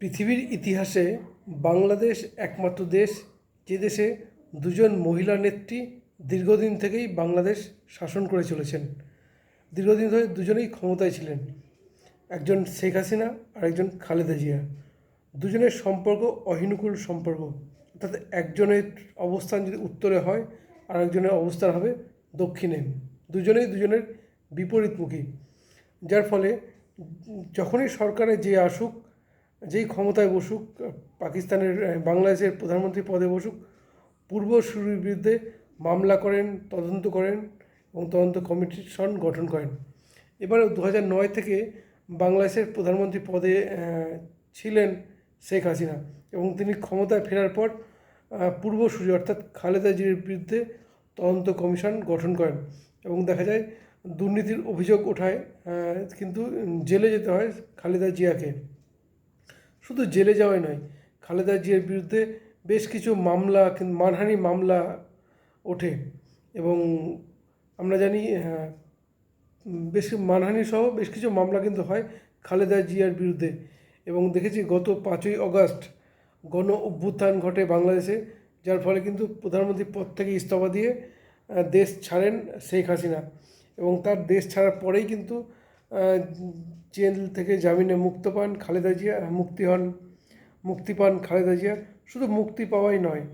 পৃথিবীর ইতিহাসে বাংলাদেশ একমাত্র দেশ যে দেশে দুজন মহিলা নেত্রী দীর্ঘদিন থেকেই বাংলাদেশ শাসন করে চলেছেন। দীর্ঘদিন ধরে দুজনেই ক্ষমতায় ছিলেন। একজন শেখ হাসিনা আর একজন খালেদা জিয়া। দুজনের সম্পর্ক অহিনুকূল সম্পর্ক। অর্থাৎ একজনের অবস্থান যদি উত্তরে হয় আর একজনের অবস্থান হবে দক্ষিণে। দুজনেই দুজনের বিপরীতমুখী। যার ফলে যখনই সরকারে যে আসুক যেই ক্ষমতায় বসুক, পাকিস্তানের বাংলাদেশের প্রধানমন্ত্রী পদে বসুক পূর্বসূরির বিরুদ্ধে মামলা করেন, তদন্ত করেন এবং তদন্ত কমিটিশন গঠন করেন। এবারে দু নয় থেকে বাংলাদেশের প্রধানমন্ত্রী পদে ছিলেন শেখ হাসিনা এবং তিনি ক্ষমতায় ফেরার পর পূর্বসূরি অর্থাৎ খালেদা জিয়ার বিরুদ্ধে তদন্ত কমিশন গঠন করেন এবং দেখা যায় দুর্নীতির অভিযোগ ওঠায় কিন্তু জেলে যেতে হয় খালেদা জিয়াকে। শুধু জেলে যাওয়াই নয়, খালেদা জিয়ার বিরুদ্ধে বেশ কিছু মামলা মানহানি মামলা ওঠে এবং আমরা জানি বেশ মানহানি সহ বেশ কিছু মামলা কিন্তু হয় খালেদা জিয়ার বিরুদ্ধে এবং দেখেছি গত পাঁচই অগাস্ট গণ অভ্যুত্থান ঘটে বাংলাদেশে, যার ফলে কিন্তু প্রধানমন্ত্রী পদ থেকে ইস্তফা দিয়ে দেশ ছাড়েন শেখ হাসিনা এবং তার দেশ ছাড়ার পরেই কিন্তু জেল থেকে জামিনে মুক্ত পান খালেদা জিয়া, মুক্তি হন, মুক্তি পান খালেদা জিয়া। শুধু মুক্তি পাওয়াই নয়,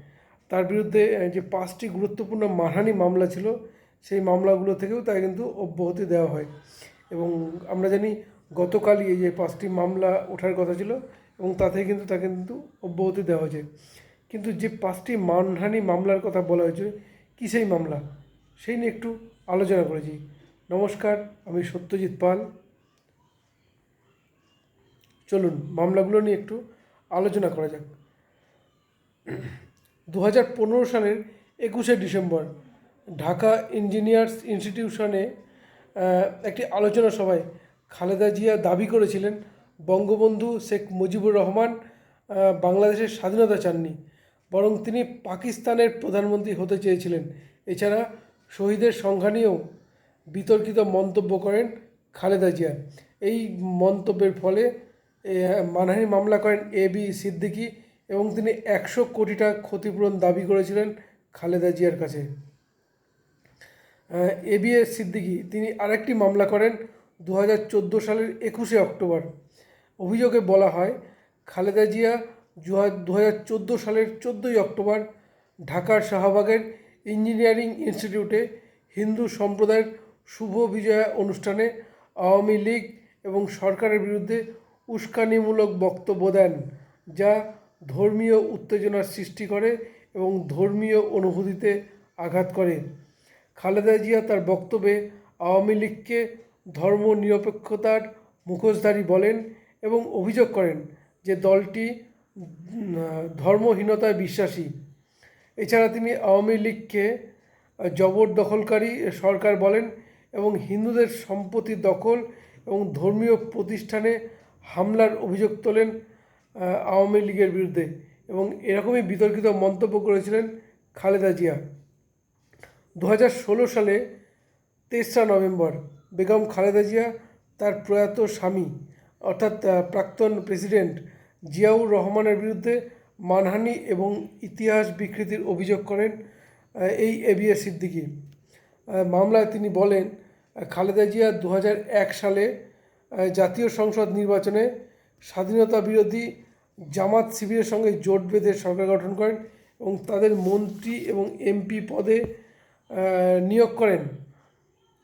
তার বিরুদ্ধে যে পাঁচটি গুরুত্বপূর্ণ মানহানি মামলা ছিল, সেই মামলাগুলো থেকেও তাকে কিন্তু অব্যাহতি দেওয়া হয়। এবং আমরা জানি, গতকালই এই যে পাঁচটি মামলা ওঠার কথা ছিল, এবং তাতে কিন্তু তাকে কিন্তু অব্যাহতি দেওয়া হয়েছে। কিন্তু যে পাঁচটি মানহানি মামলার কথা বলা হয়েছে কী সেই মামলা? সেই নিয়ে একটু আলোচনা করেছি। নমস্কার, আমি সত্যজিৎ পাল। চলুন, মামলাগুলো নিয়ে একটু আলোচনা করা যাক। দু হাজার পনেরো সালের একুশে ডিসেম্বর, ঢাকা ইঞ্জিনিয়ার্স ইনস্টিটিউশনে একটি আলোচনা সভায় খালেদা জিয়া দাবি করেছিলেন, বঙ্গবন্ধু শেখ মুজিবুর রহমান বাংলাদেশের স্বাধীনতা চাননি, বরং তিনি পাকিস্তানের প্রধানমন্ত্রী হতে চেয়েছিলেন। এছাড়া শহীদের সংখ্যা নিয়েও বিতর্কিত মন্তব্য করেন খালেদা জিয়া। এই মন্তব্যের ফলে মানহানি মামলা করেন এ বি সিদ্দিকী এবং তিনি একশো কোটি টাকা ক্ষতিপূরণ দাবি করেছিলেন খালেদা জিয়ার কাছে। এ বি এস সিদ্দিকী, তিনি আরেকটি মামলা করেন দু হাজার চোদ্দ সালের একুশে অক্টোবর। অভিযোগে বলা হয়, খালেদা জিয়া দু হাজার চোদ্দ সালের চোদ্দোই অক্টোবর ঢাকার শাহবাগের ইঞ্জিনিয়ারিং ইনস্টিটিউটে হিন্দু সম্প্রদায়ের শুভ বিজয়া অনুষ্ঠানে আওয়ামী লীগ এবং সরকারের বিরুদ্ধে উস্কানিমূলক বক্তব্য দেন, যা ধর্মীয় উত্তেজনার সৃষ্টি করে এবং ধর্মীয় অনুভূতিতে আঘাত করে। খালেদা জিয়া তার বক্তব্যে আওয়ামী লীগকে ধর্ম নিরপেক্ষতার মুখোশধারী বলেন এবং অভিযোগ করেন যে দলটি ধর্মহীনতায় বিশ্বাসী। এছাড়া তিনি আওয়ামী লীগকে জবরদখলকারী সরকার বলেন এবং হিন্দুদের সম্পত্তি দখল এবং ধর্মীয় প্রতিষ্ঠানে হামলার অভিযোগ তোলেন আওয়ামী লীগের বিরুদ্ধে এবং এরকমই বিতর্কিত মন্তব্য করেছিলেন খালেদা জিয়া। দু হাজার ষোলো সালে তেসরা নভেম্বর বেগম খালেদা জিয়া তার প্রয়াত স্বামী, অর্থাৎ প্রাক্তন প্রেসিডেন্ট জিয়াউর রহমানের বিরুদ্ধে মানহানি এবং ইতিহাস বিকৃতির অভিযোগ করেন এই এবিএস সিদ্দিকী। মামলায় তিনি বলেন খালেদা জিয়া দু সালে জাতীয় সংসদ নির্বাচনে স্বাধীনতা বিরোধী জামাত শিবিরের সঙ্গে জোট বেঁধে সরকার গঠন করেন এবং তাদের মন্ত্রী এবং এমপি পদে নিয়োগ করেন,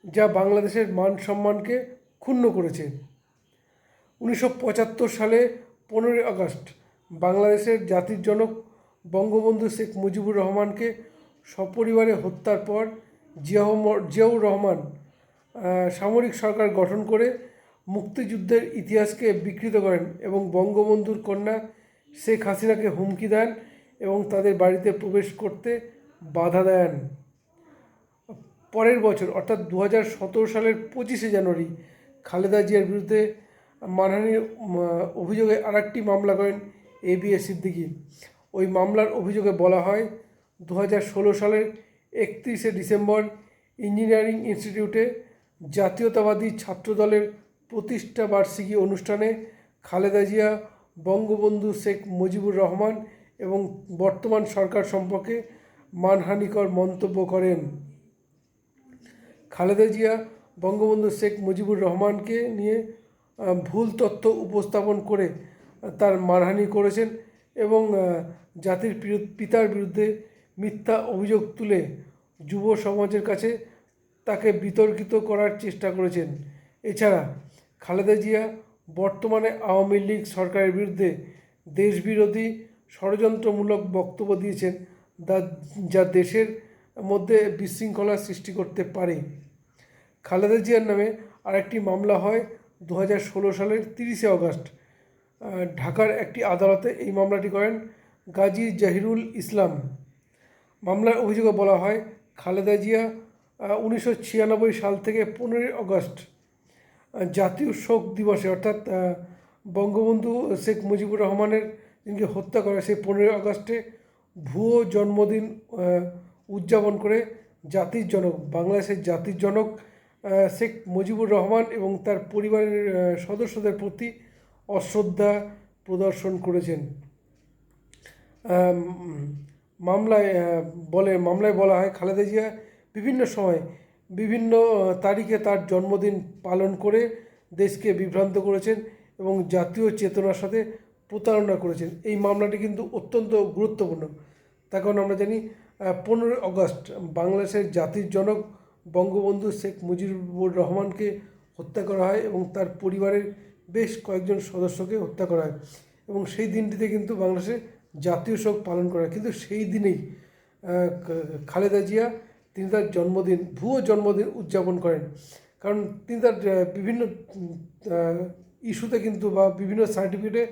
যা বাংলাদেশের মান সম্মানকে ক্ষুণ্ণ করেছে। উনিশশো পঁচাত্তর সালে পনেরোই আগস্ট বাংলাদেশের জাতির জনক বঙ্গবন্ধু শেখ মুজিবুর রহমানকে সপরিবারে হত্যার পর জিয়াউর জিয়াউর রহমান সামরিক সরকার গঠন করে মুক্তিযুদ্ধের ইতিহাসকে বিকৃত করেন এবং বঙ্গবন্ধুর কন্যা শেখ হাসিনাকে হুমকি দেন এবং তাদের বাড়িতে প্রবেশ করতে বাধা দেন। পরের বছর, অর্থাৎ দু হাজার সতেরো সালের পঁচিশে জানুয়ারি, খালেদা জিয়ার বিরুদ্ধে মানহানির অভিযোগে আরেকটি মামলা করেন এ বি এস সিদ্দিকী। ওই মামলার অভিযোগে বলা হয় দু হাজার ষোলো সালের একত্রিশে ডিসেম্বর ইঞ্জিনিয়ারিং ইনস্টিটিউটে জাতীয়তাবাদী ছাত্রদলের প্রতিষ্ঠা বার্ষিকী অনুষ্ঠানে খালেদা জিয়া, বঙ্গবন্ধু শেখ মুজিবুর রহমান এবং বর্তমান সরকার সম্পর্কে মানহানিকর মন্তব্য করেন। খালেদা জিয়া, বঙ্গবন্ধু শেখ মুজিবুর রহমানকে নিয়ে ভুল তথ্য উপস্থাপন করে তার মানহানি করেছেন এবং জাতির পিতার বিরুদ্ধে মিথ্যা অভিযোগ তুলে যুব সমাজের কাছে তাকে বিতর্কিত করার চেষ্টা করেছেন। এছাড়া খালেদা জিয়া বর্তমানে আওয়ামী লীগ সরকারের বিরুদ্ধে দেশবিরোধী ষড়যন্ত্রমূলক বক্তব্য দিয়েছেন যা- দেশের মধ্যে বিশৃঙ্খলা সৃষ্টি করতে পারে। খালেদা জিয়ার নামে আরেকটি মামলা হয় দু সালের তিরিশে আগস্ট আহ, ঢাকার একটি আদালতে এই মামলাটি করেন গাজী জাহিরুল ইসলাম। মামলার অভিযোগে বলা হয়, খালেদা জিয়া উনিশশো ছিয়ানব্বই সাল থেকে পনেরোই আগস্ট জাতীয় শোক দিবসে, অর্থাৎ বঙ্গবন্ধু শেখ মুজিবুর রহমানের যিনি হত্যা করে, সেই পনেরোই আগস্টে ভুয়ো জন্মদিন উদযাপন করে জাতির জনক, বাংলাদেশের জাতির জনক শেখ মুজিবুর রহমান এবং তার পরিবারের সদস্যদের প্রতি অশ্রদ্ধা প্রদর্শন করেছেন। মামলায় বলে, মামলায় বলা হয়, খালেদা জিয়া বিভিন্ন সময় বিভিন্ন তারিখে তার জন্মদিন পালন করে দেশকে বিভ্রান্ত করেছেন এবং জাতীয় চেতনার সাথে প্রতারণা করেছেন। এই মামলাটি কিন্তু অত্যন্ত গুরুত্বপূর্ণ। তার কারণ আমরা জানি পনেরোই আগস্ট বাংলাদেশের জাতির জনক বঙ্গবন্ধু শেখ মুজিবুর রহমানকে হত্যা করা হয় এবং তার পরিবারের বেশ কয়েকজন সদস্যকে হত্যা করা হয়। এবং সেই দিনটিতে কিন্তু বাংলাদেশে জাতীয় শোক পালন করা। কিন্তু সেই দিনেই খালেদা জিয়া, তিনি তার জন্মদিন, ভুয়ো জন্মদিন উদযাপন করেন। কারণ তিনি তার বিভিন্ন ইস্যুতে কিন্তু বা বিভিন্ন সার্টিফিকেটে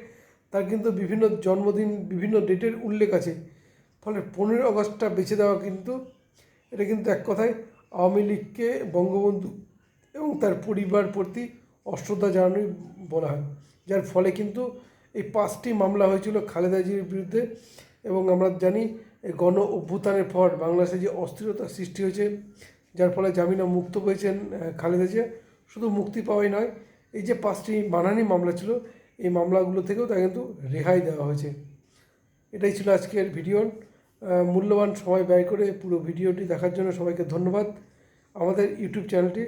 তার কিন্তু বিভিন্ন জন্মদিন, বিভিন্ন ডেটের উল্লেখ আছে। ফলে পনেরোই আগস্টটা বেছে দেওয়া কিন্তু, এটা কিন্তু এক কথায় আওয়ামী লীগকে বঙ্গবন্ধু এবং তার পরিবার প্রতি অশ্রদ্ধা জানানোই বলা হয়। যার ফলে কিন্তু এই পাঁচটি মামলা হয়েছিল খালেদা জির বিরুদ্ধে এবং আমরা জানি এই গণ অভ্যুত্থানের পর বাংলাদেশে যে অস্থিরতা সৃষ্টি হয়েছে যার ফলে জামিনা মুক্ত পেয়েছেন আহ, খালেদা জিয়া। শুধু মুক্তি পাওয়াই নয় এই যে পাঁচটি মানহানি মামলা ছিল এই মামলাগুলো থেকেও তাকে কিন্তু রেহাই দেওয়া হয়েছে। এটাই ছিল আজকের ভিডিও। মূল্যবান সময় ব্যয় করে পুরো ভিডিওটি দেখার জন্য সবাইকে ধন্যবাদ। আমাদের ইউটিউব চ্যানেলটি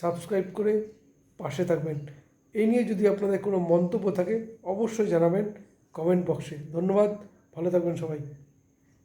সাবস্ক্রাইব করে পাশে থাকবেন। এই নিয়ে যদি আপনাদের কোনো মন্তব্য থাকে, অবশ্যই জানাবেন কমেন্ট বক্সে। ধন্যবাদ, ভালো থাকবেন সবাই।